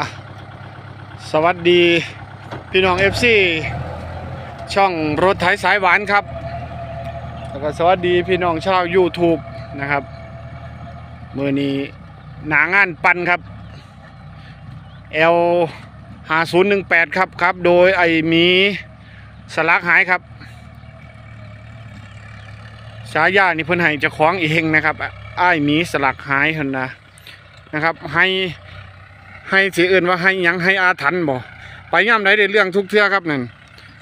่ะสวัสดีพี่น้อง FC ช่องรถไถสายหวานครับ แล้วก็สวัสดีพี่น้องชาว YouTube นะครับมือนี้หนางานปันครับ L 5018ครับครับ โดยไอมีสลักหายครับฉายานี่เพิ่นให้จะคล้องเองนะครับไอ้มีสลักหายเพิ่นนะนะครับให้ ให้สีอื่นว่าให้ยังให้อาถรรพ์บ่ไปย่ำไหนได้เรื่องทุกเทื่อครับนั่น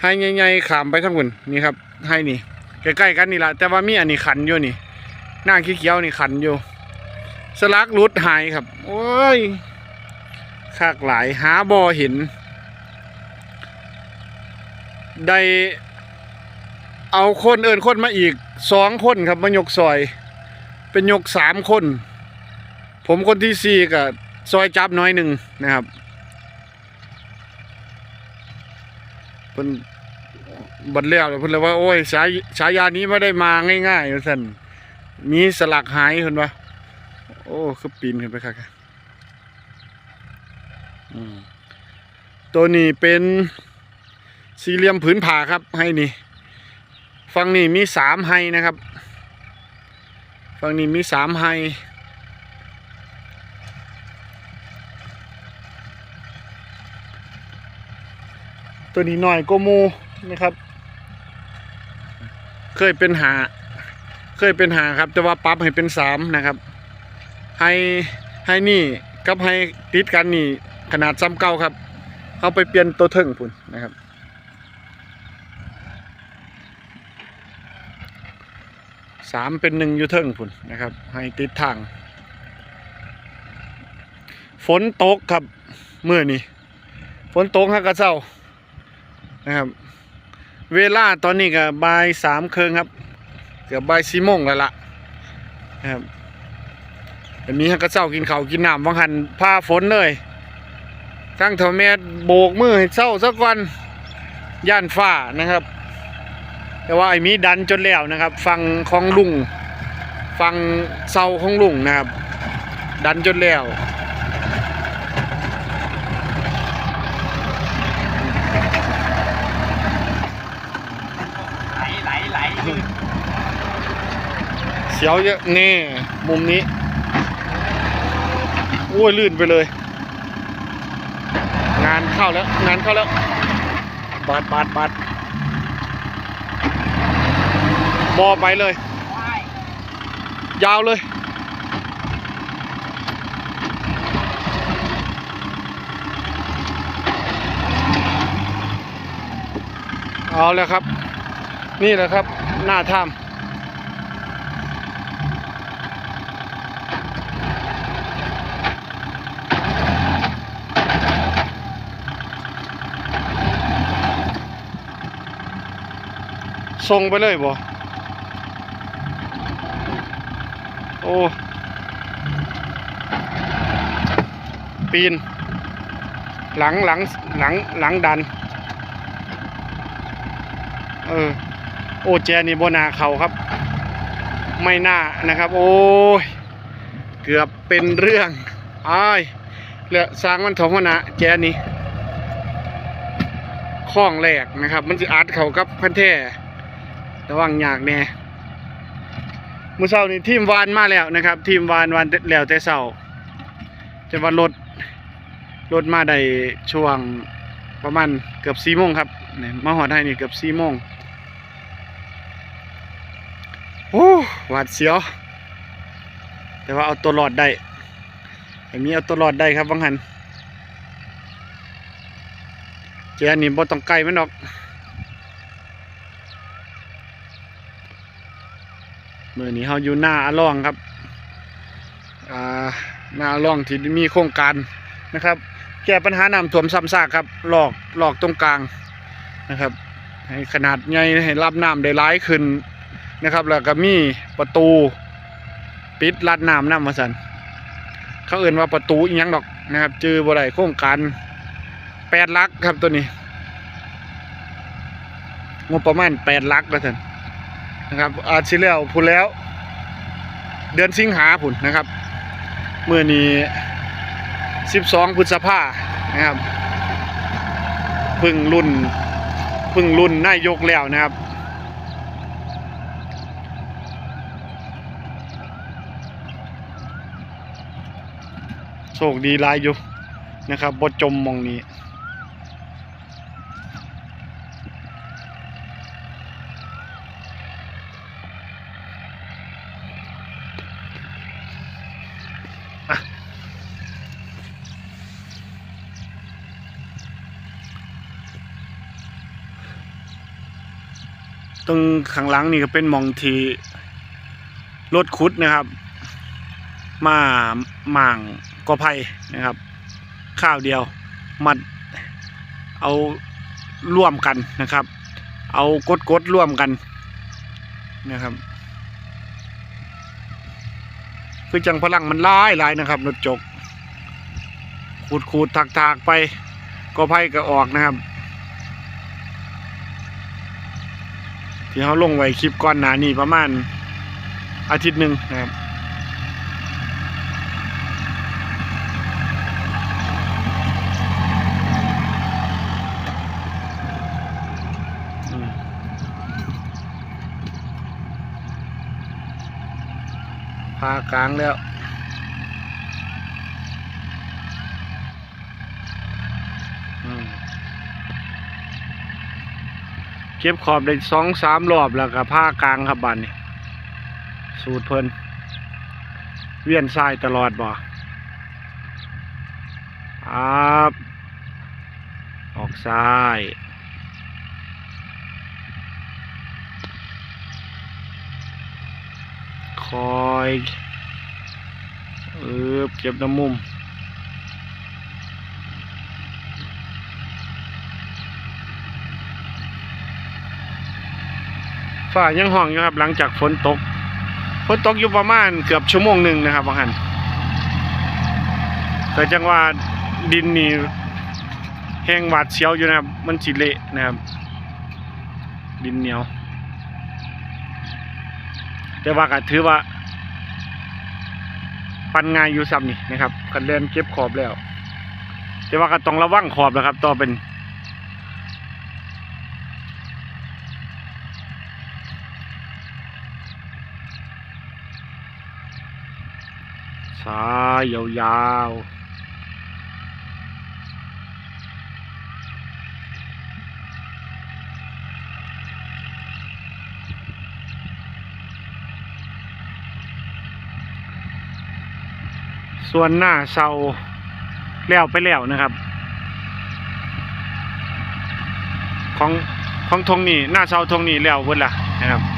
ให้ใหญ่ๆขามไปทั้งหุ่นนี่ครับให้นี่ใกล้ๆกันนี่ละแต่ว่ามีอันนี้ขันอยู่นี่ หน้าขี้เขียวนี่ขันอยู่ สลักรุดหายครับ โอ้ยคากหลายหาบ่เห็นได้เอาคนเอินคนมาอีกสองคนครับมายกซอย เป็นยกสามคน ผมคนที่สี่กับ ซอยจับน้อยหนึ่งนะครับเพิ่นบัดเลี้ยวเพิ่นเลยว่าโอ้ยฉายฉายานี้ไม่ได้มาง่ายๆว่านมีสลักหายเพิ่นว่าโอ้คือปีนขึ้นไปครับตัวนี้เป็นสี่เหลี่ยมผืนผ่าครับ ให้นี่ฝั่งนี้มีสามไฮนะครับฝั่งนี้มีสามไฮ ตัวนี้หน่อยโก็มูนะครับ เคยเป็นหา เคยเป็นหาครับ แต่ว่าปรั๊บให้เป็นสามนะครับ ให้ให้นี่กับให้ติดกันนี่ขนาดซ้ำเก่าครับ เอาไปเปลี่ยนตัวเทิงพุ่นนะครับสามเป็นหนึ่งอยู่เทิงพุ่นนะครับ ให้ติดทาง ฝนตกครับเมื่อนี้ฝนตกฮะกระเจ้า นะครับ เวลาตอนนี้ก็บ่ายสามเครึ่งครับ เกือบบ่ายสี่โมงแล้วล่ะนะครับอันนี้ฮะก็เจ้ากินเขากินน้ำวังหันผ้าฝนเลยทั้งเทอแม่โบกมือให้เศร้าสักวันย่านฟ้านะครับ แต่ว่าไอ้มีดันจนแล้วนะครับ ฟังของลุงฟังเศร้าของลุงนะครับ ดันจนแล้ว ไหลไหลไหล เสียวเยอะนี่มุมนี้โอ้ยลื่นไปเลย งานเข้าแล้ว งานเข้าแล้วบาดบาดบาดบอไปเลย ยาวเลย เอาแล้วครับ นี่แหละครับ หน้าถ้ำ ส่งไปเลยบ่โอ้ ปีน หลังหลังหลังหลังดัน เออ โอ้แจนี่บนาเขาครับ ไม่น่านะครับ โอ้ย เกือบเป็นเรื่องอ้ายเหลือสร้างมันถงหัวนะแจนี่ข้องแรกนะครับ มันจะอัดเขากับพันแท้ ระวังยากแน่มือเช้านี่ทีมวานมาแล้วนะครับ ทีมวานวานแล้วแต่เช้าจะว่ารถรถมาได้ช่วงประมาณเกือบสี่โมงครับเนี่ยมาหอดให้นี่เกือบสี่โมงโอ้หวาดเสียว แต่ว่าเอาตัวรอดได้อันนี้เอาตัวรอดได้ครับวังหันเจอันนี้บ่ต้องไกลมันดอก มื่อนี้เฮาอยู่หน้าอล่องครับอ่าหน้าอล่องที่มีโครงการนะครับ แก้ปัญหาน้ำท่วมซ้ำซากครับหลอกหลอกตรงกลางนะครับ ให้ขนาดใหญ่ให้รับน้ำได้หลายขึ้นนะครับ แล้วก็มีประตูปิดลัดน้ำน้ำมาสันเขาเอื่นว่าประตูอีหยังดอกนะครับจือบ่ได้โครงการแปดลักครับตัวนี้งบประมาณแปดลักแล้วสัน นะครับ อาชิแล้วพูนแล้ว เดือนสิงหาผุนนะครับเมื่อนี้12พฤษภานะครับพึ่งรุ่นพึ่งรุ่นนายกแล้วนะครับโชคดีหลายอยู่นะครับบ่จมมองนี้ ข้างหลังนี่ก็เป็นมองที่รถขุดนะครับ มาหม่างกอไผ่นะครับ ข้าวเดียวมัดเอาร่วมกันนะครับ เอากดกดๆร่วมกันนะครับ คือจังพลังมันร้ายหลายนะครับรถจกขูดขูดถักถากๆไปกอไผ่ก็ออกนะครับ ที่เขาลงไว้คลิปก่อนหน้านี้ประมาณอาทิตย์หนึ่งนะครับพากลางแล้ว เก็บขอบได้สองสามรอบแล้วก็ผ้ากลางครับบันนี่สูตรเพิ่นเวียนทรายตลอดบ่ครับออกซ้ายคอยเออเก็บน้ำมุม ฝ่ายังห้องอยู่ครับ หลังจากฝนตกฝนตกอยู่ประมาณเกือบชั่วโมงหนึ่งนะครับบางหันแต่จังว่าดินนี่แห้งหวาดเสียวอยู่นะครับ มันสิเละนะครับ ดินเหนียว แต่ว่าก็ถือว่า ปันงายอยู่ซ้ำนี่นะครับกันเล่นเก็บขอบแล้ว แต่ว่าก็ต้องระวังขอบนะครับ ต่อเป็นายยาวๆส่วนหน้าเสาแล้วไปแล้วนะครับ ของของทงนี่หน้าเสาทงนี่แล้วเบิดละนะครับ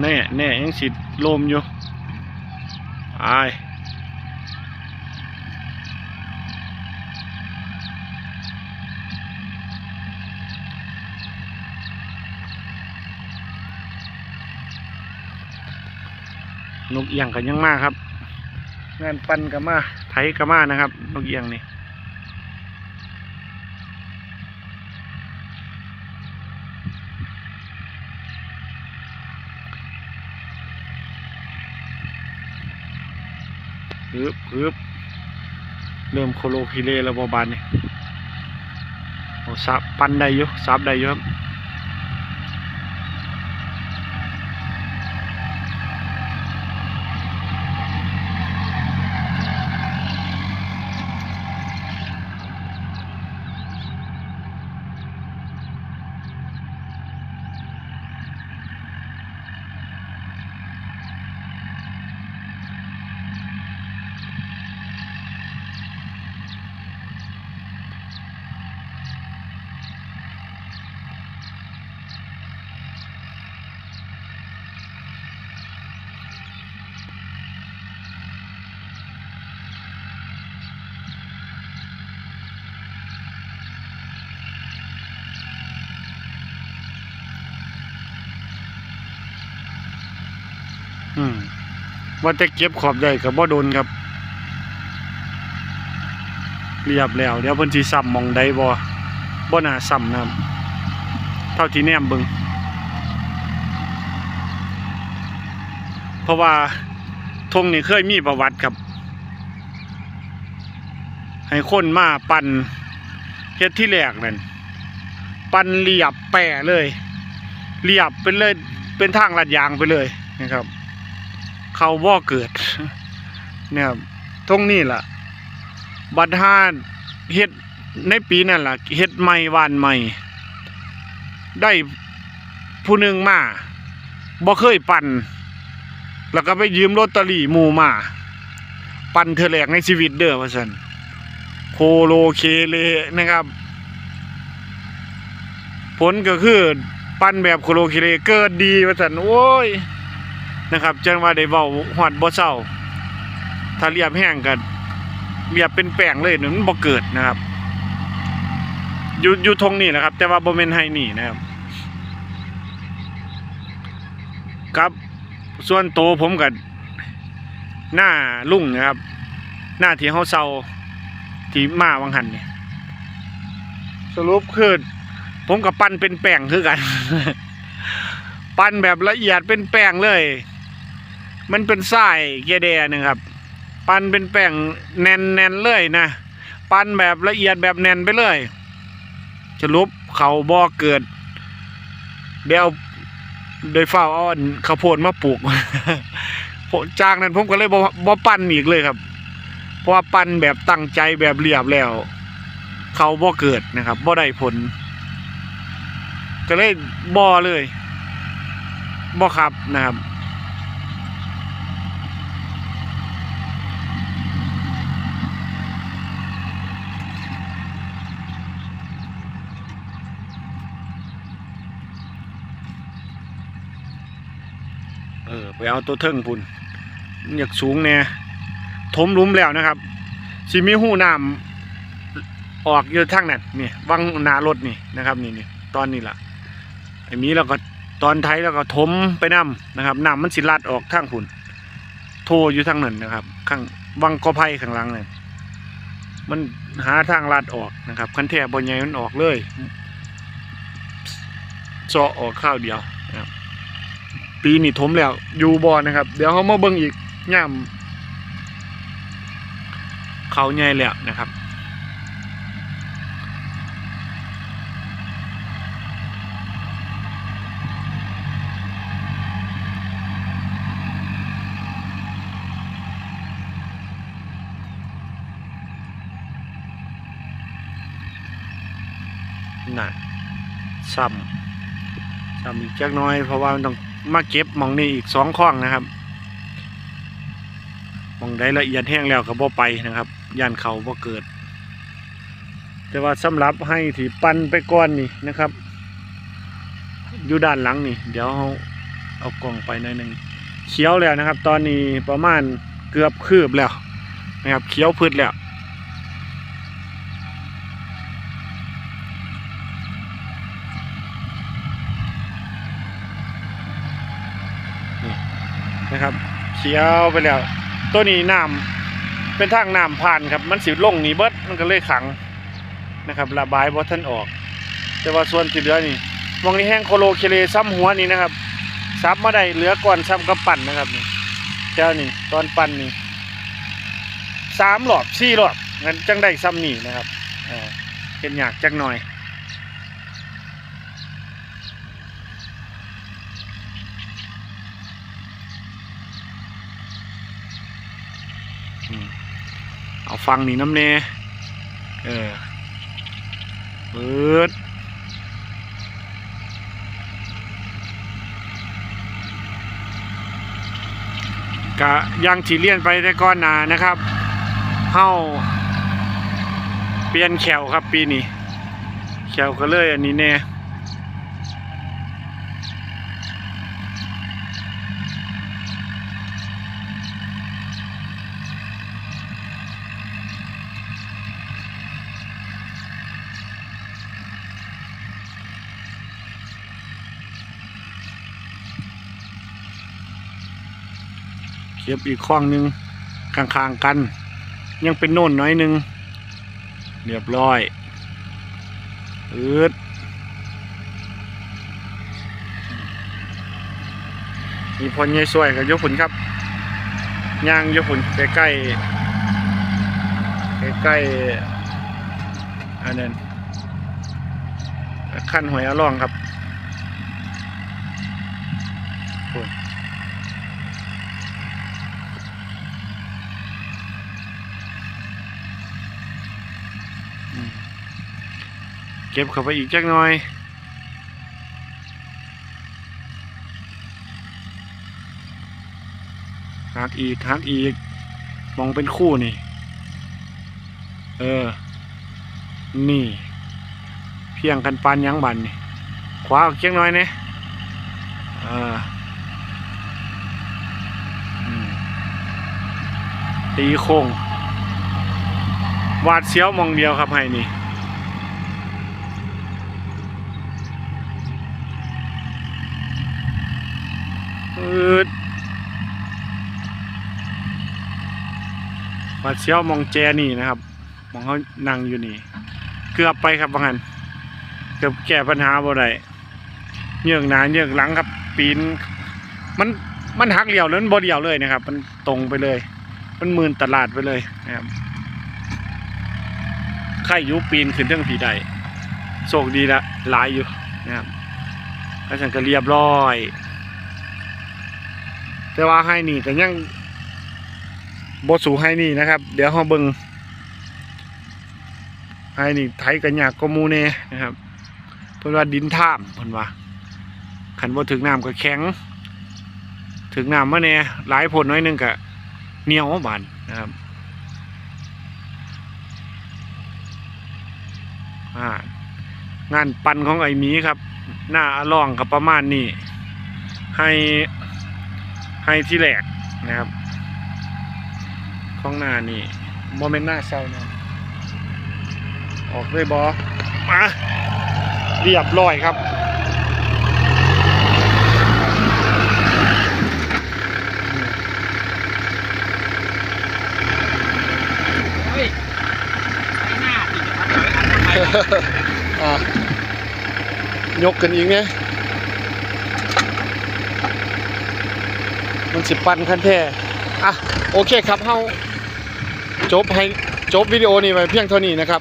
แน่แน่ยังสิลมอยู่อายนกเอียงกันยังมากครับงานปันกันมาไถกันมานะครับ นกเอียงนี่ ปึ๊บปึ๊บเริ่มโคโลคิเลแล้วบอบานนี่โอ้ซับปันได้อยู่ซับได้อยู่ครับ อืมว่าจะเก็บขอบใหญ่กับบ่โดนครับ เรียบแล้ว เดี๋ยวเพิ่นสิซ้ำมองใดบ่บ่น่าซ้ำนะครับ เท่าที่แนมเบิงเพราะว่าทงนี่เคยมีประวัติครับ ให้คนมาปั่นเฮ็ดที่แรกนั่นปั่นเรียบแปะเลย เรียบเป็นเลยเป็นทางลาดยางไปเลยนะครับ เขาบ่อเกิด เนี่ยครับตรงนี้ล่ะ บัดฮาเฮ็ดในปีนั่นล่ะเฮ็ดใหม่วานใหม่ ได้ผู้หนึ่งมาบ่เคยปั่น แล้วก็ไปยืมลอตเตอรี่หมู่มา ปั่นเธอแรกในชีวิตเด้อว่าซั่นโคโลเคเลนะครับ ผลก็คือ ปั้นแบบโคโลเคเลเกิดดีว่าซั่นโอ้ย นะครับจังว่าได้เว้าฮอดบ่เศร้าถ้าเรียบแห้งก็เรียบเป็นแป้งเลยหนมันบ่เกิดนะครับอยู่อยู่ทงนี่แหละครับ แต่ว่าบ่แม่นไห้นี่นะครับครับส่วนโตผมก็หน้าลุ่งนะครับ หน้าที่เฮาเซาที่มาวังหันเนี่ยสรุปคือผมกับปั้นเป็นแป้งคือกัน ปั้นแบบละเอียดเป็นแป้งเลย มันเป็นทรายเกเดนะครับ ปั้นเป็นแป้งแน่นๆเลยนะ ปั้นแบบละเอียดแบบแน่นไปเลยสรุปเขาบ่อเกิด เดี๋ยวโดยฝ้าอาอันข้าวโพดมาปลูกจากนั้นผมก็เลยบ่บ่ปั้นอีกเลยครับ เพราะว่าปั้นแบบตั้งใจแบบเรียบแล้ว เขาบ่เกิดนะครับบ่ได้ผล ก็เลยบ่เลยบ่ครับนะครับ ไปเอาตัวเทิงพุ่นอยากสูงแน่ถมลุมแล้วนะครับสิมีหูน้ำออกอยู่ทางนั้นนี่วังหนารถนี่นะครับนี่นี่ตอนนี้ล่ะไอ้มีแล้วก็ตอนไทยแล้วก็ถมไปน้ำนะครับน้ำมันสิลัดออกทางพุ่นโทอยู่ทางนั้นนะครับ ข้างวังกอไผ่ข้างหลังเนี่ยมันหาทางลัดออกนะครับคันแทบบนใหญ่มันออกเลยเจาะออกข้าวเดียวนะครับ ปีนี้ถมแล้ว อยู่บอนะครับ เดี๋ยวเขามาเบิ่งอีกย่ามเขาใหญ่แล้วนะครับน่ะซ้ำซ้ำอีกจักน้อยเพราะว่ามันต้อง มาเก็บมองนี่อีกสองข้องนะครับมองได้ละเอียดแห้งแล้วก็บ่ไปนะครับย่านเขาบ่เกิด แต่ว่าสำหรับให้ที่ปั้นไปก้อนนี่นะครับ อยู่ด้านหลังนี่ เดี๋ยวเอาเอากล่องไปหน่อยหนึ่งเขียวแล้วนะครับ ตอนนี้ประมาณเกือบคืบแล้วนะครับ เขียวพืชแล้ว นะครับ เขียวไปแล้ว ตัวนี้น้ำเป็นทางน้ำผ่านครับ มันสิลงนี่เบิดมันก็เลยขังนะครับระบายบ่ทันออก แต่ว่าส่วนที่เหลือนี่มองนี้แห้งโคโลเคเลซ้ำหัวนี่นะครับซับมาได้เหลือก่อนซ้ำกับปั่นนะครับนี่เจ้านี่ตอนปั่นนี่สามหลอดสี่หลอดงั้นจังได้ซ้ำนี่นะครับเป็นอยากจักหน่อย เอาฟังนี่น้ำเนเออเปิดกะยังที่เลียนไปแต่ก้อนนานะครับเฮาเปลี่ยนแขวครับปีนี้แขวก็เลยอันนี้แน่ เขียบอีกข้องหนึ่งข้างๆกัน ยังเป็นโน่นน้อยหนึ่งเรียบร้อยอืดมีพอใหญ่สวยกับยกผุนครับย่างยู่พุ่นใกล้ใกล้ใกล้ๆอันนั้นขั้นหอยอร่องครับพุ่นอืมเก็บเข้าไปอีกจักหน่อยหักอีกหักอีก มองเป็นคู่นี่ เออ นี่ เพียงกันปานยังบันนี่ขวาออกเชียงน้อยเนี่ยเออตีโค้งวาดเสียวมองเดียวครับให้นี่ มาเชี่ยวมองแจนี่นะครับ มองเขานั่งอยู่นี่ เกือบไปครับบางอันเกือบแก้ปัญหาบ่ได้เยื่องหนาเยื่องหลังครับ ปีน มันมันหักเหลี่ยวแล้วมันบ่เดี่ยวเลยนะครับ มันตรงไปเลย มันมืนตลาดไปเลยนะครับไข่อยุปีนขึ้นเรื่องผีใดโชคดีละหลายอยู่นะครับแล้วฉันก็เรียบร้อย แต่ว่าให้นี่ก็ยังบสูให้นี่นะครับ เดี๋ยวเราเบิงให้นี่ไทยกันยากก็มูเน่นะครับ เพิ่นว่าดินท่ามเพิ่นว่าขันบ่ถึงน้ำก็แข็ง ถึงน้ำมาแน่หลายผลน้อยนึงก็เหนียวบานนะครับอ่างานปันของไอ้หมีครับ หน้าอล่องกับประมาณนี้ให้ ให้ที่แหลกนะครับของหน้านี่โมเมนต์หน้าเศร้านะออกเลยบอมาเรียบร้อยครับเฮ้ยไปหน้าสิจะทำอะไรอันทำไมวะอะยกกันอีกเนี่ย มันสิปันคันแท้อะโอเคครับเฮาจบให้จบวิดีโอนี้ไว้เพียงเท่านี้นะครับ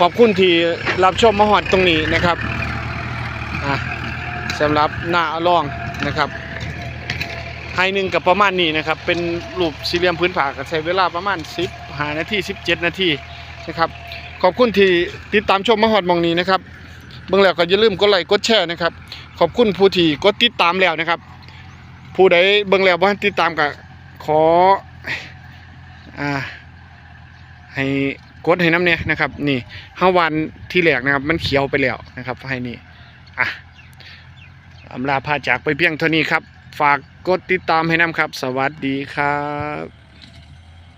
ขอบคุณที่รับชมมาหอดตรงนี้นะครับอะสำหรับหน้าอลองนะครับไฮหนึ่งกับประมาณนี้นะครับ เป็นรูปสี่เหลี่ยมพื้นผากใช้เวลาประมาณ 10หานาที17 นาทีนะครับ ขอบคุณที่ติดตามชมมาหอดมองนี้นะครับเบิ่งแล้วก็อย่าลืมกดไลค์กดแชร์นะครับ ขอบคุณผู้ที่กดติดตามแล้วนะครับ ผู้ใดเบิ่งแล้วบ่ติดตามก็ขออ่าให้กดให้น้ำเนี่ยนะครับ นี่ห้าวันที่แรกนะครับ มันเขียวไปแล้วนะครับให้นี่อะอำลาพาจากไปเพียงเท่านี้ครับ ฝากกดติดตามให้น้ำครับ สวัสดีครับ